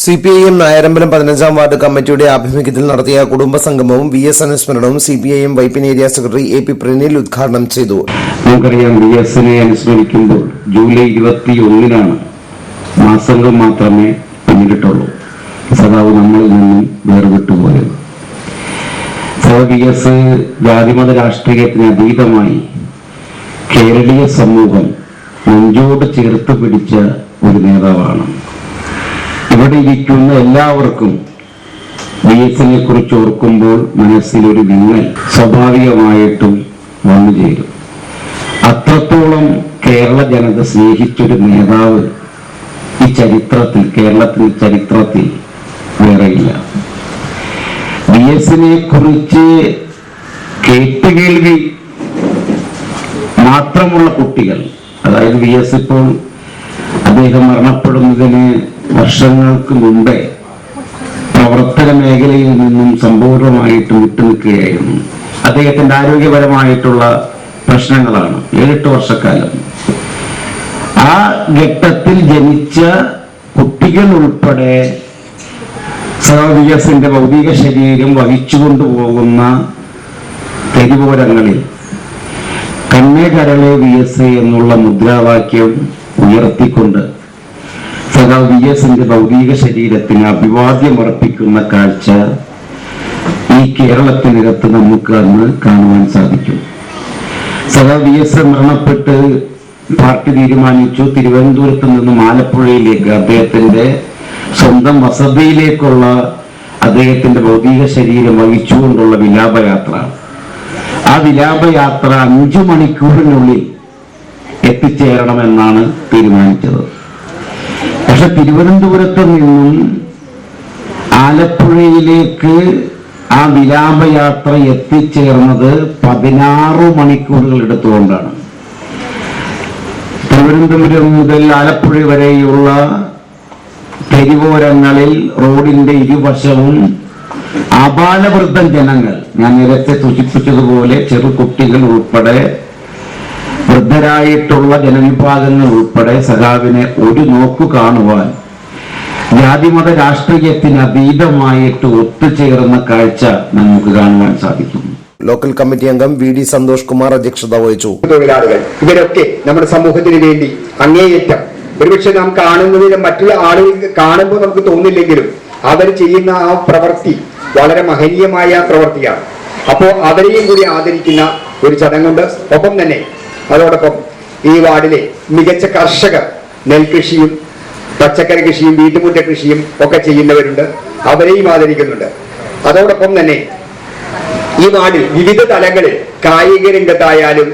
C P I M Nayarambalam പതിനഞ്ചാം ward കമ്മിറ്റിയുടെ ആഭിമുഖ്യത്തിൽ നടത്തിയ കുടുംബ സംഗമവും V S അനുസ്മരണവും C P I M Vypin area secretary A P Pranil ഉദ്ഘാടനം ചെയ്തു. നമുക്കറിയാം വി എസിനെ അനുസ്മരിക്കുമ്പോൾ ജൂലൈ ഇരുപത്തി ഒന്നിനാണ് മാസങ്ങൾ മാത്രമേ പിന്നിട്ടുള്ളൂ സദാവ് നമ്മളിൽ നിന്നും വേർവിട്ടുപോയത് സദാ വി എസ് ജാതിമത രാഷ്ട്രീയത്തിന് അതീതമായി കേരളീയ സമൂഹം നെഞ്ചോട് ചേർത്ത് പിടിച്ച ഒരു നേതാവാണ് ഇവിടെ ഇരിക്കുന്ന എല്ലാവർക്കും? ബി എസിനെ കുറിച്ച് ഓർക്കുമ്പോൾ മനസ്സിലൊരു വിങ്ങൽ സ്വാഭാവികമായിട്ടും വന്നു ചേരും. അത്രത്തോളം കേരള ജനത സ്നേഹിച്ചൊരു നേതാവ് ഈ ചരിത്രത്തിൽ കേരളത്തിന്റെ ചരിത്രത്തിൽ വേറെയില്ല. ബി എസിനെ കുറിച്ച് കേട്ടുകേൾവി മാത്രമുള്ള കുട്ടികൾ അതായത് വി എസ് ഇപ്പോൾ അദ്ദേഹം മരണപ്പെടുന്നതിന് വർഷങ്ങൾക്ക് മുമ്പേ പ്രവർത്തന മേഖലയിൽ നിന്നും സമ്പൂർണമായിട്ട് വിട്ടുനിൽക്കുകയായിരുന്നു. അദ്ദേഹത്തിന്റെ ആരോഗ്യപരമായിട്ടുള്ള പ്രശ്നങ്ങളാണ് ഏഴെട്ട് വർഷക്കാലം. ആ ഘട്ടത്തിൽ ജനിച്ച കുട്ടികൾ ഉൾപ്പെടെ സർവീയസിന്റെ ഭൗതിക ശരീരം വഹിച്ചുകൊണ്ടു പോകുന്ന തെരുവോരങ്ങളിൽ കണ്ണേ കരളെ വി എസ് എന്നുള്ള മുദ്രാവാക്യം ഉയർത്തിക്കൊണ്ട് സദാ വി ഭൗതിക ശരീരത്തിന് അഭിവാദ്യം അർപ്പിക്കുന്ന കാഴ്ച ഈ കേരളത്തിനകത്ത് നമുക്ക് അന്ന് കാണുവാൻ സാധിക്കും. സദാ വി എസ് മരണപ്പെട്ട് പാർട്ടി തീരുമാനിച്ചു. തിരുവനന്തപുരത്ത് നിന്നും ആലപ്പുഴയിലേക്ക് അദ്ദേഹത്തിന്റെ സ്വന്തം വസതിയിലേക്കുള്ള അദ്ദേഹത്തിന്റെ ഭൗതിക ശരീരം വഹിച്ചുകൊണ്ടുള്ള വിലാപയാത്ര. ആ വിലാപയാത്ര അഞ്ചു മണിക്കൂറിനുള്ളിൽ എത്തിച്ചേരണമെന്നാണ് തീരുമാനിച്ചത്. പക്ഷെ തിരുവനന്തപുരത്ത് നിന്നും ആലപ്പുഴയിലേക്ക് ആ വിരാമയാത്ര എത്തിച്ചേർന്നത് പതിനാറ് മണിക്കൂറുകൾ എടുത്തുകൊണ്ടാണ് തിരുവനന്തപുരം മുതൽ ആലപ്പുഴ വരെയുള്ള തെരുവോരങ്ങളിൽ റോഡിന്റെ ഇരുവശവും അപാലവൃദ്ധം ജനങ്ങൾ ഞാൻ നേരത്തെ സൂചിപ്പിച്ചതുപോലെ ചെറുകുട്ടികൾ ഉൾപ്പെടെ വൃദ്ധരായിട്ടുള്ള ജനവിഭാഗങ്ങൾ ഉൾപ്പെടെ സഖാവിനെ ഒരു നോക്കു കാണുവാൻ ജാതിമത രാഷ്ട്രീയത്തിന് അതീതമായിട്ട് ഒത്തുചേർന്ന കാഴ്ച നമുക്ക് കാണുവാൻ സാധിക്കും ലോക്കൽ കമ്മിറ്റി അംഗം വി ഡി സന്തോഷ് കുമാർ അധ്യക്ഷത വഹിച്ചു. തൊഴിലാളികൾ ഇവരൊക്കെ നമ്മുടെ സമൂഹത്തിന് വേണ്ടി അങ്ങേയറ്റം. ഒരുപക്ഷെ നാം കാണുന്നതിന് മറ്റുള്ള ആളുകൾക്ക് കാണുമ്പോൾ നമുക്ക് തോന്നില്ലെങ്കിലും അവർ ചെയ്യുന്ന ആ പ്രവൃത്തി വളരെ മഹനീയമായ പ്രവൃത്തിയാണ്. അപ്പോൾ അവരെയും കൂടി ആദരിക്കുന്ന ഒരു ചടങ്ങുണ്ട്. ഒപ്പം തന്നെ അതോടൊപ്പം ഈ വാർഡിലെ മികച്ച കർഷകർ നെൽകൃഷിയും പച്ചക്കറി കൃഷിയും വീട്ടുമുറ്റ കൃഷിയും ഒക്കെ ചെയ്യുന്നവരുണ്ട്. അവരെയും ആദരിക്കുന്നുണ്ട്. അതോടൊപ്പം തന്നെ ഈ നാടിൽ വിവിധ തലങ്ങളിൽ കായിക രംഗത്തായാലും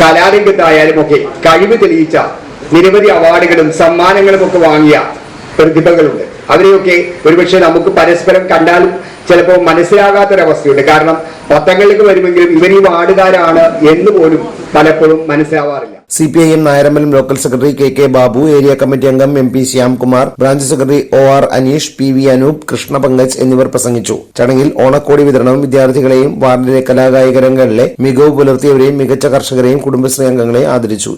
കലാരംഗത്തായാലും ഒക്കെ കഴിവ് തെളിയിച്ച നിരവധി അവാർഡുകളും സമ്മാനങ്ങളും ഒക്കെ വാങ്ങിയ പ്രതിഭകളുണ്ട്. അവരെയൊക്കെ ഒരുപക്ഷെ നമുക്ക് പരസ്പരം കണ്ടാലും ചിലപ്പോൾ മനസ്സിലാകാത്തൊരവസ്ഥയുണ്ട്. കാരണം പത്രങ്ങളിലേക്ക് വരുമെങ്കിലും ഇവർ ഈ വാർഡുകാരാണ് എന്ന് പോലും പലപ്പോഴും മനസ്സിലാവാറില്ല. C P I M Nayarambalam local secretary K K Babu area committee അംഗം M P Shyamkumar branch secretary O R Aneesh P V Anoop Krishna Pankaj എന്നിവർ പ്രസംഗിച്ചു. ചടങ്ങിൽ ഓണക്കോടി വിതരണവും വിദ്യാർത്ഥികളെയും വാർഡിലെ കലാകായിക രംഗങ്ങളിലെ മികവ് പുലർത്തിയവരെയും മികച്ച കർഷകരെയും കുടുംബശ്രീ അംഗങ്ങളെ ആദരിച്ചു.